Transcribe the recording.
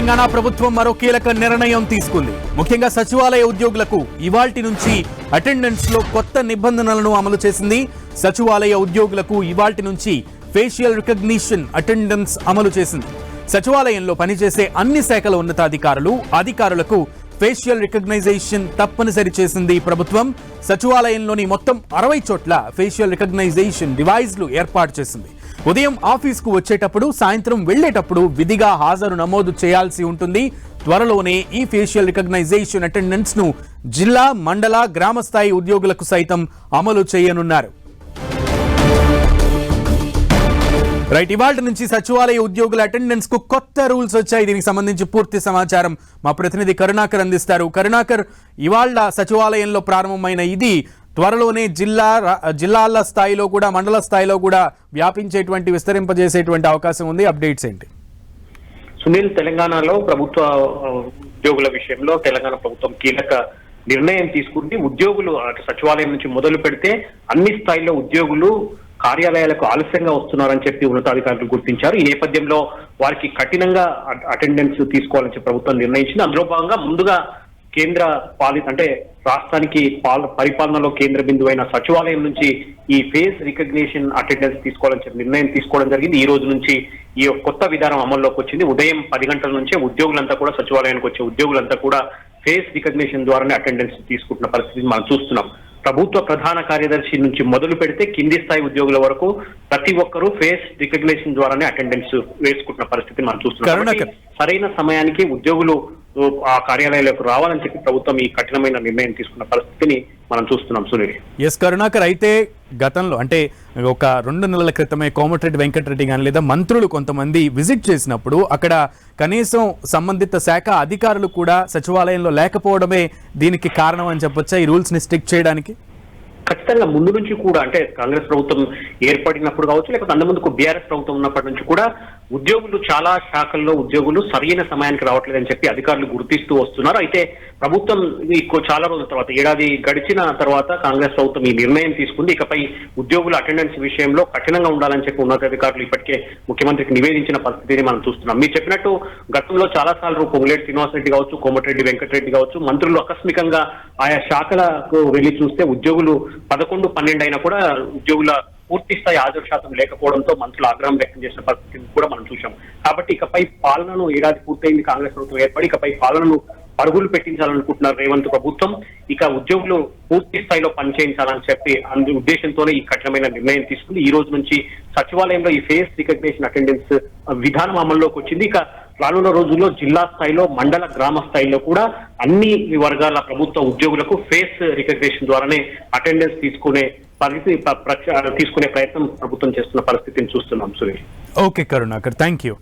తెలంగాణ ప్రభుత్వం మరో కీలక నిర్ణయం తీసుకుంది. ముఖ్యంగా సచివాలయ ఉద్యోగులకు ఇవాల్టి నుంచి అటెండెన్స్లో కొత్త నిబంధనలను అమలు చేసింది. సచివాలయ ఉద్యోగులకు ఇవాల్టి నుంచి ఫేషియల్ రికగ్నిషన్ అటెండెన్స్ అమలు చేసింది. సచివాలయంలో పనిచేసే అన్ని శాఖల ఉన్నతాధికారులు అధికారులకు ఫేషియల్ రికగ్నైజేషన్ తప్పనిసరి చేసింది ప్రభుత్వం. సచివాలయంలోని మొత్తం అరవై చోట్ల ఫేషియల్ రికగ్నైజేషన్ డివైజ్లు ఏర్పాటు చేసింది. ఉదయం ఆఫీస్కు వచ్చేటప్పుడు సాయంత్రం వెళ్ళేటప్పుడు విధిగా హాజరు నమోదు చేయాల్సి ఉంటుంది. త్వరలోనే ఈ ఫేషియల్ రికగ్నైజేషన్ అటెండెన్స్ను జిల్లా మండల గ్రామ స్థాయి ఉద్యోగులకు సైతం అమలు చేయనున్నారు. రైట్ ఇవాళ నుంచి సచివాలయ ఉద్యోగుల అటెండెన్స్కు కొత్త రూల్స్ వచ్చాయి. దీనికి సంబంధించి పూర్తి సమాచారం మా ప్రతినిధి కరుణాకర్ అందిస్తారు. కరుణాకర్ ఇవాళ సచివాలయంలో ప్రారంభమైన ఇది త్వరలోనే జిల్లా జిల్లాల స్థాయిలో కూడా మండల స్థాయిలో కూడా వ్యాపించేటువంటి విస్తరింపజేసేటువంటి అవకాశం ఉంది. అప్డేట్స్ ఏంటి? సునీల్ తెలంగాణలో ప్రభుత్వ ఉద్యోగుల విషయంలో తెలంగాణ ప్రభుత్వం కీలక నిర్ణయం తీసుకుంది. ఉద్యోగులు సచివాలయం నుంచి మొదలు పెడితే అన్ని స్థాయిలో ఉద్యోగులు కార్యాలయాలకు ఆలస్యంగా వస్తున్నారని చెప్పి ఉన్నతాధికారులు గుర్తించారు. ఈ నేపథ్యంలో వారికి కఠినంగా అటెండెన్స్ తీసుకోవాలని చెప్పి ప్రభుత్వం నిర్ణయించింది. అందులో భాగంగా ముందుగా కేంద్ర పాలిత అంటే రాష్ట్రానికి పాల పరిపాలనలో కేంద్ర బిందువైన సచివాలయం నుంచి ఈ ఫేస్ రికగ్నిషన్ అటెండెన్స్ తీసుకోవాలని చెప్పి నిర్ణయం తీసుకోవడం జరిగింది. ఈ రోజు నుంచి ఈ కొత్త విధానం అమల్లోకి వచ్చింది. ఉదయం పది గంటల నుంచే ఉద్యోగులంతా కూడా సచివాలయానికి వచ్చే ఉద్యోగులంతా కూడా ఫేస్ రికగ్నిషన్ ద్వారానే అటెండెన్స్ తీసుకుంటున్న పరిస్థితిని మనం చూస్తున్నాం. ప్రభుత్వ ప్రధాన కార్యదర్శి నుంచి మొదలు పెడితే కింది స్థాయి ఉద్యోగుల వరకు ప్రతి ఒక్కరూ ఫేస్ రికగ్నిషన్ ద్వారానే అటెండెన్స్ వేసుకుంటున్న పరిస్థితిని మనం చూస్తున్నాం. సరైన సమయానికి ఉద్యోగులు ఆ కార్యాలయాలకు రావాలని చెప్పి ప్రభుత్వం ఈ కఠినమైన నిర్ణయం తీసుకున్న పరిస్థితిని మనం చూస్తున్నాం సునీల్. ఎస్ కరుణాకర్ అయితే గతంలో అంటే ఒక రెండు నెలల క్రితమే కోమటిరెడ్డి వెంకటరెడ్డి కానీ లేదా మంత్రులు కొంతమంది విజిట్ చేసినప్పుడు అక్కడ కనీసం సంబంధిత శాఖ అధికారులు కూడా సచివాలయంలో లేకపోవడమే దీనికి కారణం అని చెప్పొచ్చా ఈ రూల్స్ని స్టిక్ చేయడానికి? ఖచ్చితంగా ముందు నుంచి కూడా అంటే కాంగ్రెస్ ప్రభుత్వం ఏర్పడినప్పుడు కావచ్చు లేకపోతే అంత ముందుకు బీఆర్ఎస్ ప్రభుత్వం ఉన్నప్పటి నుంచి కూడా ఉద్యోగులు చాలా శాఖల్లో ఉద్యోగులు సరైన సమయానికి రావట్లేదని చెప్పి అధికారులు గుర్తిస్తూ వస్తున్నారు. అయితే ప్రభుత్వం ఈ చాలా రోజుల తర్వాత ఏడాది గడిచిన తర్వాత కాంగ్రెస్ ప్రభుత్వం ఈ నిర్ణయం తీసుకుంది. ఇకపై ఉద్యోగుల అటెండెన్స్ విషయంలో కఠినంగా ఉండాలని చెప్పి ఉన్నతాధికారులు ఇప్పటికే ముఖ్యమంత్రికి నివేదించిన పరిస్థితిని మనం చూస్తున్నాం. మీరు చెప్పినట్టు గతంలో చాలా సార్లు పొంగులేటి శ్రీనివాసరెడ్డి కావచ్చు కోమటిరెడ్డి వెంకటరెడ్డి కావచ్చు మంత్రులు ఆకస్మికంగా ఆయా శాఖలకు వెళ్ళి చూస్తే ఉద్యోగులు పదకొండు పన్నెండు అయినా కూడా ఉద్యోగుల పూర్తి స్థాయి హాజరు శాతం లేకపోవడంతో మంత్రులు ఆగ్రహం వ్యక్తం చేసిన పరిస్థితిని కూడా మనం చూశాం. కాబట్టి ఇకపై పాలనను ఏడాది పూర్తయింది కాంగ్రెస్ ప్రభుత్వం ఏర్పడి ఇకపై పాలనను పరుగులు పెట్టించాలనుకుంటున్నారు రేవంత్ ప్రభుత్వం. ఇక ఉద్యోగులు పూర్తి స్థాయిలో పనిచేయించాలని చెప్పి అందు ఉద్దేశంతోనే ఈ కఠినమైన నిర్ణయం తీసుకుంది. ఈ రోజు నుంచి సచివాలయంలో ఈ ఫేస్ రికగ్నేషన్ అటెండెన్స్ విధానం అమల్లోకి వచ్చింది. ఇక రానున్న రోజుల్లో జిల్లా స్థాయిలో మండల గ్రామ స్థాయిలో కూడా అన్ని వర్గాల ప్రభుత్వ ఉద్యోగులకు ఫేస్ రికగ్నేషన్ ద్వారానే అటెండెన్స్ తీసుకునే పరిస్థితి తీసుకునే ప్రయత్నం ప్రభుత్వం చేస్తున్న పరిస్థితిని చూస్తున్నాం Suresh. Okay Karunakar thank you